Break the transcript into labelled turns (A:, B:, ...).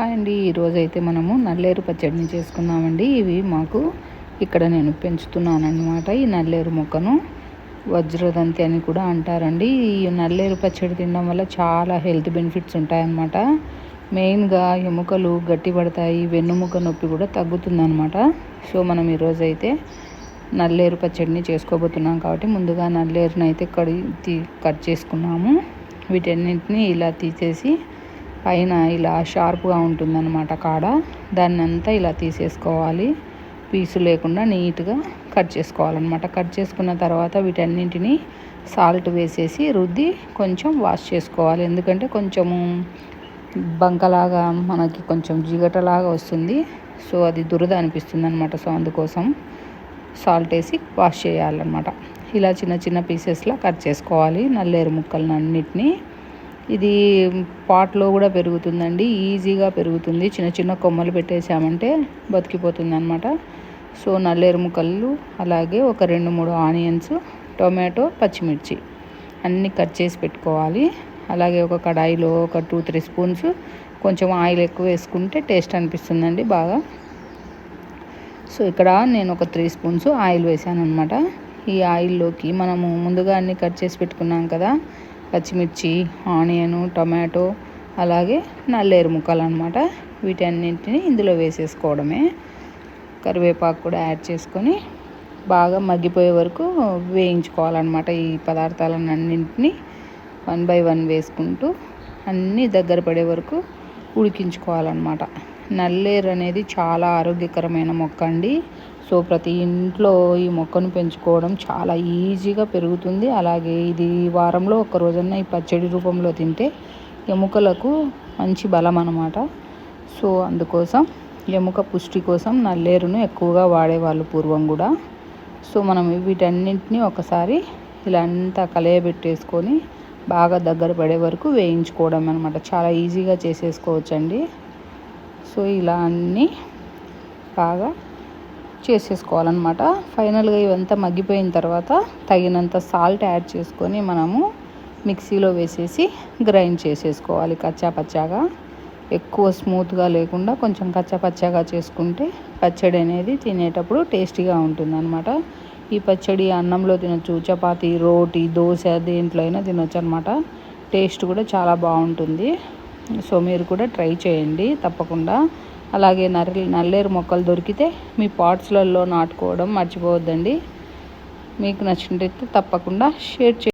A: Hi అండి. ఈరోజైతే మనము నల్లేరు పచ్చడిని చేసుకున్నామండి ఇవి మాకు ఇక్కడ నేను పెంచుతున్నాను ఈ నల్లేరు మొక్కను వజ్రదంతి అని కూడా అంటారండి. ఈ నల్లేరు పచ్చడి తినడం వల్ల చాలా హెల్త్ బెనిఫిట్స్ ఉంటాయన్నమాట. మెయిన్గా ఎముకలు గట్టి పడతాయి వెన్నుముక నొప్పి కూడా తగ్గుతుందన్నమాట. సో మనం ఈరోజైతే నల్లేరు పచ్చడిని చేసుకోబోతున్నాం కాబట్టి ముందుగా నల్లేరుని అయితే కడి కట్ చేసుకున్నాము. వీటన్నింటినీ ఇలా తీసేసి పైన ఇలా షార్ప్గా ఉంటుందన్నమాట కాడ. దాన్ని అంతా ఇలా తీసేసుకోవాలి. పీసు లేకుండా నీట్గా కట్ చేసుకోవాలన్నమాట. కట్ చేసుకున్న తర్వాత వీటన్నింటినీ సాల్ట్ వేసేసి రుద్ది కొంచెం వాష్ చేసుకోవాలి. ఎందుకంటే కొంచెము బంకలాగా మనకి కొంచెం జిగటలాగా వస్తుంది. సో అది దురద అనిపిస్తుంది అనమాట సో అందుకోసం సాల్ట్ వేసి వాష్ చేయాలన్నమాట. ఇలా చిన్న చిన్న పీసెస్లా కట్ చేసుకోవాలి. నల్లేరు ముక్కలను అన్నిటినీ ఇది పాట్లో కూడా పెరుగుతుందండి ఈజీగా పెరుగుతుంది. చిన్న చిన్న కొమ్మలు పెట్టేసామంటే బతికిపోతుంది అనమాట సో నల్లేరు ముక్కలు అలాగే ఒక రెండు మూడు ఆనియన్స్ టొమాటో పచ్చిమిర్చి అన్నీ కట్ చేసి పెట్టుకోవాలి. అలాగే ఒక కడాయిలో ఒక టూ త్రీ స్పూన్స్ కొంచెం ఆయిల్ ఎక్కువ వేసుకుంటే టేస్ట్ అనిపిస్తుందండి బాగా. సో ఇక్కడ నేను ఒక త్రీ స్పూన్స్ ఆయిల్ వేసాను అనమాట ఈ ఆయిల్లోకి మనము ముందుగా అన్నీ కట్ చేసి పెట్టుకున్నాం కదా పచ్చిమిర్చి ఆనియను టొమాటో అలాగే నల్లేరు ముక్కలు అనమాట వీటన్నింటిని ఇందులో వేసేసుకోవడమే. కరివేపాకు కూడా యాడ్ చేసుకొని బాగా మగ్గిపోయే వరకు వేయించుకోవాలన్నమాట ఈ పదార్థాలన్నింటినీ వన్ బై వన్ వేసుకుంటూ అన్నీ దగ్గర పడే వరకు ఉడికించుకోవాలన్నమాట. నల్లేరు అనేది చాలా ఆరోగ్యకరమైన మొక్క అండి. సో ప్రతి ఇంట్లో ఈ మొక్కను పెంచుకోవడం చాలా ఈజీగా పెరుగుతుంది. అలాగే ఇది వారంలో ఒక రోజన్న ఈ పచ్చడి రూపంలో తింటే ఎముకలకు మంచి బలం అన్నమాట. సో అందుకోసం ఎముక పుష్టి కోసం నల్లేరును ఎక్కువగా వాడేవాళ్ళు పూర్వం కూడా. సో మనం వీటన్నింటినీ ఒకసారి ఇలా అంతా కలయబెట్టేసుకొని బాగా దగ్గర పడే వరకు వేయించుకోవడం అనమాట చాలా ఈజీగా చేసేసుకోవచ్చండి. సో ఇలా అన్నీ బాగా చేసేసుకోవాలన్నమాట. ఫైనల్గా ఇవంతా మగ్గిపోయిన తర్వాత తగినంత సాల్ట్ యాడ్ చేసుకొని మనము మిక్సీలో వేసేసి గ్రైండ్ చేసేసుకోవాలి కచ్చా పచ్చాగా ఎక్కువ స్మూత్గా లేకుండా కొంచెం కచ్చా పచ్చాగా చేసుకుంటే పచ్చడి అనేది తినేటప్పుడు టేస్టీగా ఉంటుందన్నమాట. ఈ పచ్చడి అన్నంలో తినొచ్చు చపాతి రోటీ దోశ దేంట్లో అయినా తినొచ్చు అనమాట టేస్ట్ కూడా చాలా బాగుంటుంది. సో మీరు కూడా ట్రై చేయండి తప్పకుండా. అలాగే నర్రి నల్లేరు మొక్కలు దొరికితే మీ పాట్స్లలో నాటుకోవడం మర్చిపోవద్దండి. మీకు నచ్చినట్టయితే తప్పకుండా షేర్ చే